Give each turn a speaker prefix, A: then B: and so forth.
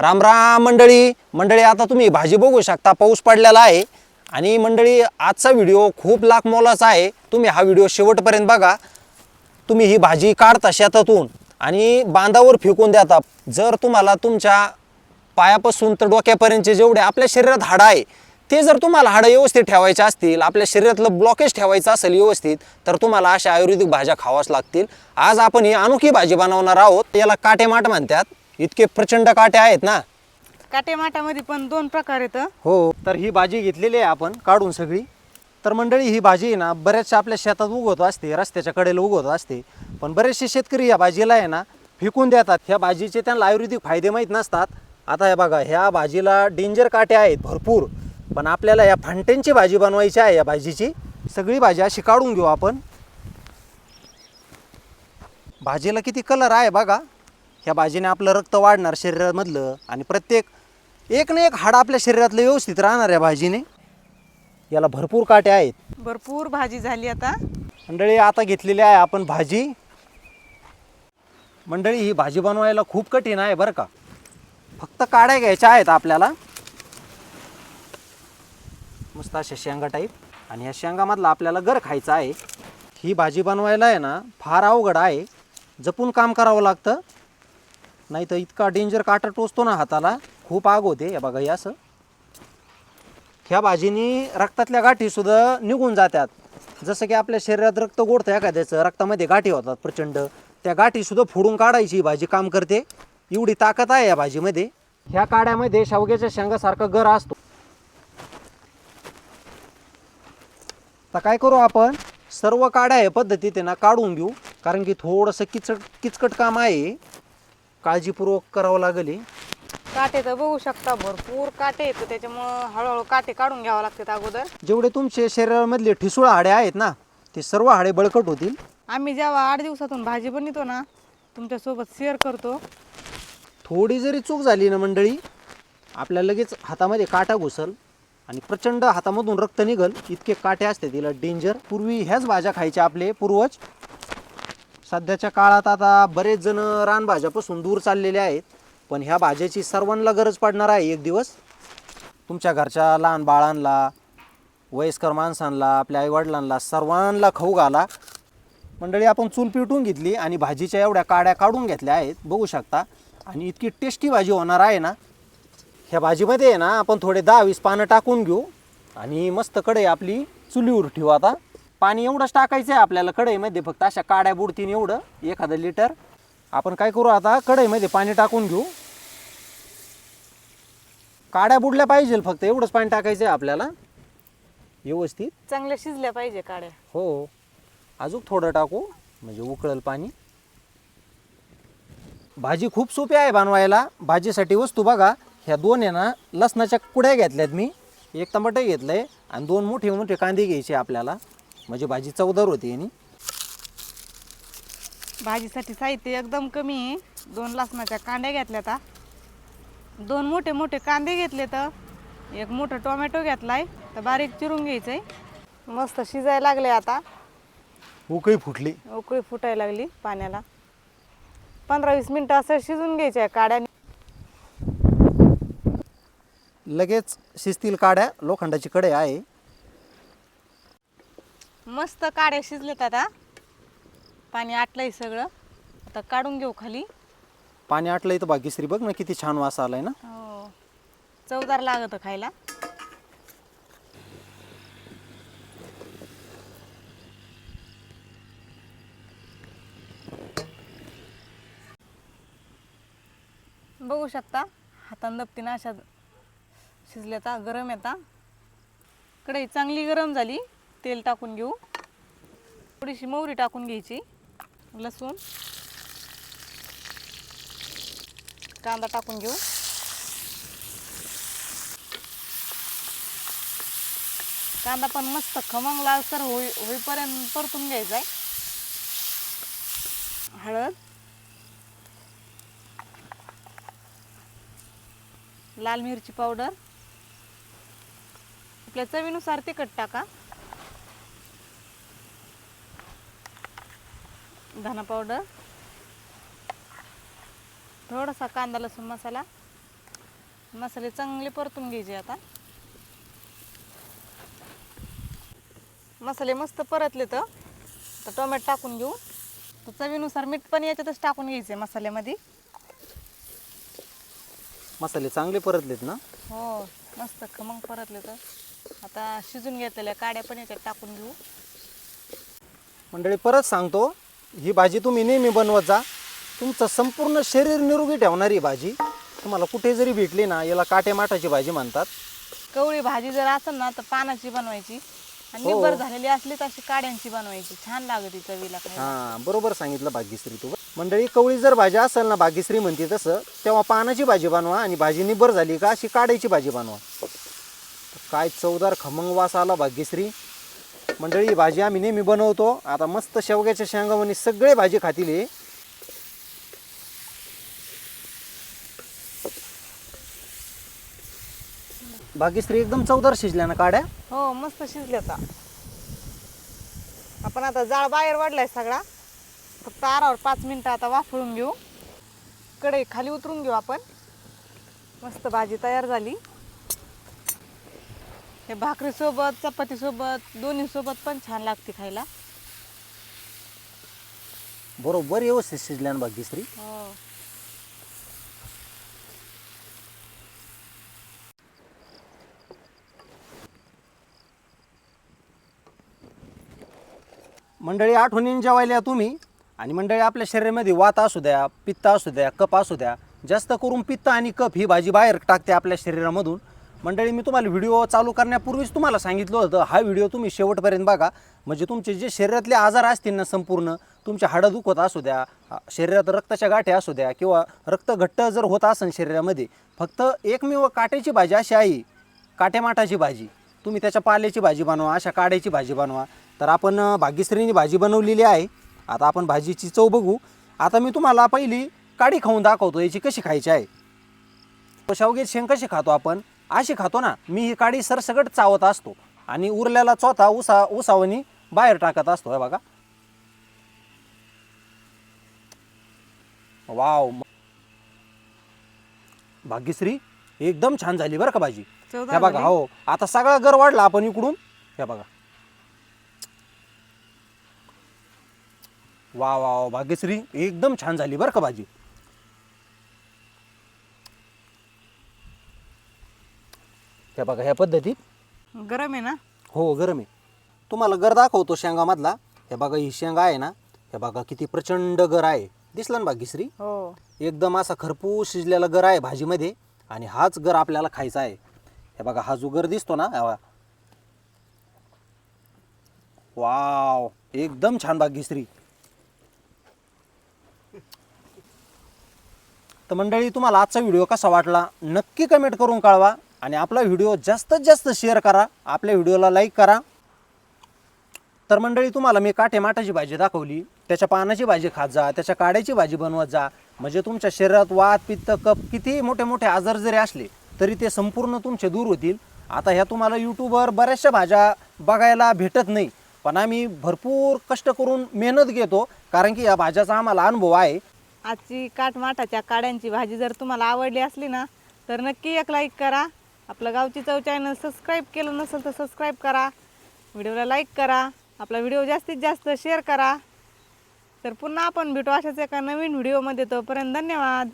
A: राम राम मंडळी. मंडळी आता तुम्ही भाजी बघू शकता पाऊस पडलेला आहे. आणि मंडळी आजचा व्हिडिओ खूप लाख मोलाचा आहे. तुम्ही हा व्हिडिओ शेवटपर्यंत बघा. तुम्ही ही भाजी काढता शेतातून आणि बांधावर फेकून देता. जर तुम्हाला तुमच्या पायापासून तर डोक्यापर्यंतचे जेवढे आपल्या शरीरात हाडं आहे ते जर तुम्हाला हाडं व्यवस्थित ठेवायचे असतील आपल्या शरीरातलं ब्लॉकेज ठेवायचं असेल व्यवस्थित तर तुम्हाला अशा आयुर्वेदिक भाज्या खावाच लागतील. आज आपण ही अनोखी भाजी बनवणार आहोत. याला काटेमाट म्हणतात. इतके प्रचंड काटे आहेत ना.
B: काटे माटामध्ये पण दोन प्रकार येतं
A: हो. तर ही भाजी घेतलेली आहे आपण काढून सगळी. तर मंडळी ही भाजी आहे ना बऱ्याचशा आपल्या शेतात उगवत असते रस्त्याच्या कडेला उगवत असते. पण बरेचसे शेतकरी या भाजीला आहे ना फेकून देतात. ह्या भाजीचे त्यांना आयुर्वेदिक फायदे माहीत नसतात. आता हे बघा ह्या भाजीला डेंजर काटे आहेत भरपूर. पण आपल्याला या फांट्यांची भाजी बनवायची आहे या भाजीची. सगळी भाजी अशी काढून घेऊ आपण. भाजीला किती कलर आहे बघा. ह्या भाजीने आपलं रक्त वाढणार शरीरामधलं आणि प्रत्येक एक ना एक हाड आपल्या शरीरातलं व्यवस्थित राहणार या भाजीने. याला भरपूर काटे आहेत.
B: भरपूर भाजी झाली आता.
A: मंडळी आता घेतलेली आहे आपण भाजी. मंडळी ही भाजी बनवायला खूप कठीण आहे बरं का. फक्त काड्या घ्यायच्या आहेत आपल्याला. मस्त अशा शेंगा टाईप आणि या शेंगामधला आपल्याला गर खायचा आहे. ही भाजी बनवायला आहे ना फार अवघड आहे. जपून काम करावं लागतं. नाही तर इतका डेंजर काटा टोचतो ना हाताला. खूप आग होते. हे बघा हे असं. ह्या भाजीनी रक्तातल्या गाठीसुद्धा निघून जातात. जसं की आपल्या शरीरात रक्त गोडतं एखाद्याचं रक्तामध्ये गाठी होतात प्रचंड. त्या गाठीसुद्धा फोडून काढायची ही भाजी काम करते. एवढी ताकद आहे या भाजीमध्ये. ह्या काड्यामध्ये शेवग्याच्या शेंगासारखा गर असतो. तर काय करू आपण? सर्व काड्या या पद्धतीने ना काढून घेऊ. कारण की थोडंसं किचट किचकट काम आहे. काळजीपूर्वक करावं लागेल हे.
B: काटे तर बघू शकता भरपूर काटे येतं त्याच्यामुळं हळूहळू काटे काढून घ्यावं लागतात अगोदर.
A: जेवढे तुमचे शरीरामधले ठिसूळ हाडे आहेत ना ते सर्व हाडे बळकट होतील.
B: आम्ही जेव्हा आठ दिवसातून भाजी बनवतो ना तुमच्यासोबत शेअर करतो.
A: थोडी जरी चूक झाली ना मंडळी आपल्या लगेच हातामध्ये काटा घुसल आणि प्रचंड हातामधून रक्त निघल इतके काटे असते तिला डेंजर पूर्वी ह्याच भाज्या खायच्या आपले पूर्वज सध्याच्या काळात आता बरेच जण रानभाज्यापासून दूर चाललेले आहेत पण ह्या भाज्याची सर्वांना गरज पडणार आहे एक दिवस. तुमच्या घरच्या लहान बाळांना वयस्कर माणसांना आपल्या आईवडिलांना सर्वांना खाऊ घाला. मंडळी आपण चूल पिटून घेतली आणि भाजीच्या एवढ्या काड्या काढून घेतल्या आहेत बघू शकता. आणि इतकी टेस्टी भाजी होणार आहे ना? ह्या भाजीमध्ये आहे ना आपण थोडे दहा वीस पानं टाकून घेऊ. आणि मस्त कडे आपली चुलीवर ठेवू आता. पाणी एवढंच टाकायचं आहे आपल्याला कढईमध्ये फक्त अशा काड्या बुडतीन एवढं एखादं लिटर आपण काय करू आता कढईमध्ये पाणी टाकून घेऊ. काड्या बुडल्या पाहिजे फक्त एवढंच पाणी टाकायचं आहे आपल्याला. व्यवस्थित.
B: चांगल्या शिजल्या पाहिजे काड्या.
A: हो अजून थोडं टाकू म्हणजे उकळल पाणी. भाजी खूप सोपी आहे बनवायला. भाजीसाठी वस्तू बघा ह्या दोन आहे ना लसणाच्या कुड्या घेतल्यात मी. एक टमाटे घेतलं आहे आणि दोन मोठे मोठे कांदे घ्यायचे आपल्याला. म्हणजे भाजी चवदार होती आणि
B: भाजीसाठी साहित्य एकदम कमी आहे. दोन लसणाच्या कांड्या घेतल्या आता. दोन मोठे मोठे कांदे घेतले तर एक मोठं टोमॅटो घेतलाय. तर बारीक चिरून घ्यायचंय. मस्त शिजायला लागले आता.
A: उकळी फुटली.
B: उकळी फुटायला लागली पाण्याला. पंधरा वीस मिनटं असं शिजून घ्यायच्या काड्याने.
A: लगेच शिजतील काड्या. लोखंडाची कडे आहे.
B: मस्त काड्या शिजलेत आता पाणी आटलंय सगळं. आता काढून घेऊ खाली.
A: पाणी आटलं इथं भाग्यश्री बघ ना किती छान वास आलाय ना.
B: हो. चवदार लागत खायला. बघू शकता हातान दपतीनं अशा शिजल्याता गरम येता कढई चांगली गरम झाली. तेल टाकून घेऊ. थोडीशी मोहरी टाकून घ्यायची लसूण. कांदा टाकून घेऊ. कांदा पण मस्त खमंग लालसर होई होईपर्यंत परतून घ्यायचा आहे. हळद. लाल मिरची पावडर. आपल्या चवीनुसार तिखट टाका. धना पावडर थोडासा कांदा लसूण मसाला. मसाले चांगले परतून घ्यायचे आता. मसाले मस्त परतले तर टोमॅटो टाकून घेऊ. तर चवीनुसार मीठ पण याच्यातच टाकून घ्यायचे मसाल्यामध्ये.
A: मसाले चांगले परतलेत ना?
B: हो मस्त खमंग परतले तर आता शिजून घेतलेल्या काड्या पण याच्यात टाकून घेऊ.
A: मंडळी परत सांगतो. ही भाजी तुम्ही नेहमी बनवत जा. तुमचं संपूर्ण शरीर निरोगी ठेवणारी भाजी. तुम्हाला कुठे जरी भेटली ना याला काटे माठाची भाजी म्हणतात.
B: कवळी भाजी जर असेल ना तर पानाची बनवायची. आणि
A: हो.
B: निब्बर झालेली असली तर अशी काड्यांची बनवायची. छान लागते चवीला खायला.
A: हां बरोबर सांगितलं भाग्यश्री तू. मंडळी कवळी जर भाजी असेल ना भाग्यश्री म्हणते तसं तेव्हा पानाची भाजी बनवा आणि भाजी निबर झाली का अशी काढायची भाजी बनवा. काय चवदार खमंग वास आला भाग्यश्री. मंडळी ही भाजी आम्ही नेहमी बनवतो. आता मस्त शेवग्याच्या शेंगामध्ये सगळे भाजी खातील हे. भाग्यश्री एकदम चवदार शिजल्या ना काड्या?
B: हो मस्त शिजल्या आता आपण आता जाळ बाहेर वाढलाय सगळा. फक्त आरावर पाच मिनिटं आता वाफळून घेऊ. कढई खाली उतरून घेऊ आपण. मस्त भाजी तयार झाली. हे भाकरीसोबत चपातीसोबत दोन्ही सोबत पण छान लागते खायला.
A: बरोबर व्यवस्थित शिजल्या ना भाग्यश्री
B: हो.
A: मंडळी आठवणीने जेवायला या तुम्ही. आणि मंडळी आपल्या शरीरामध्ये वात असू द्या पित्त असू द्या कप असू द्या जास्त करून पित्त आणि कप ही भाजी बाहेर टाकते आपल्या शरीरामधून. मंडळी मी तुम्हाला व्हिडिओ चालू करण्यापूर्वीच तुम्हाला सांगितलं होतं हा व्हिडिओ तुम्ही शेवटपर्यंत बघा. म्हणजे तुमचे जे शरीरातले आजार असतील ना संपूर्ण तुमच्या हाडं दुखत असू द्या शरीरात रक्ताच्या गाठ्या असू द्या किंवा रक्त घट्ट जर होत असेल शरीरामध्ये फक्त एकमेव काट्याची भाजी अशी आहे काटेमाठाची भाजी. तुम्ही त्याच्या पाल्याची भाजी बनवा अशा काड्याची भाजी बनवा. तर आपण भाग्यश्रीने भाग्यश्रीनी भाजी बनवलेली आहे. आता आपण भाजीची चव बघू. आता मी तुम्हाला पहिली काडी खाऊन दाखवतो याची कशी खायची आहे. शेवगे शेंग कशी खातो आपण? अशी खातो ना मी ही काडी सरसगट चावत असतो. आणि उरलेला चौथा उसा उसावणी बाहेर टाकत असतो हे बघा. वाव भाग्यश्री एकदम छान झाली बरं का भाजी. हे बघा? हो आता सगळा गर वाढला आपण इकडून. हे बघा. वा वा वा, भाग्यश्री एकदम छान झाली बरं का भाजी. हे बघा ह्या पद्धतीत.
B: गरम आहे ना?
A: हो गरम आहे. तुम्हाला गर दाखवतो शेंगामधला. हे बघा ही शेंगा आहे ना. हे बघा किती प्रचंड गर आहे. दिसला ना भाग्यश्री
B: हो.
A: एकदम असा खरपूस शिजलेला गर आहे भाजीमध्ये. आणि हाच गर आपल्याला खायचा आहे. हे बघा हा जो गर दिसतो ना हा. वाव एकदम छान भाग्यश्री तर मंडळी तुम्हाला आजचा व्हिडिओ कसा वाटला नक्की कमेंट करून कळवा. आणि आपला व्हिडिओ जास्तीत जास्त शेअर करा आपल्या व्हिडिओला लाईक करा. तर मंडळी तुम्हाला मी काठे माठाची भाजी दाखवली त्याच्या पानाची भाजी खात जा त्याच्या काड्याची भाजी बनवत जा. म्हणजे तुमच्या शरीरात वात पित्त कप कितीही मोठे मोठे आजार जरी असले तरी ते संपूर्ण तुमचे दूर होतील. आता ह्या तुम्हाला यूट्यूबवर बऱ्याचशा भाज्या बघायला भेटत नाही पण आम्ही भरपूर कष्ट करून मेहनत घेतो कारण की या भाज्याचा आम्हाला अनुभव आहे.
B: आजची काटमाटाच्या काड्यांची भाजी जर तुम्हाला आवडली असली ना तर नक्की एक लाईक करा. आपलं गावची चव चॅनल सबस्क्राईब केलं नसेल तर सबस्क्राईब करा. व्हिडिओला लाईक करा. आपला व्हिडिओ जास्तीत जास्त शेअर करा. तर पुन्हा आपण भेटू अशाच एका नवीन व्हिडिओमध्ये तोपर्यंत धन्यवाद.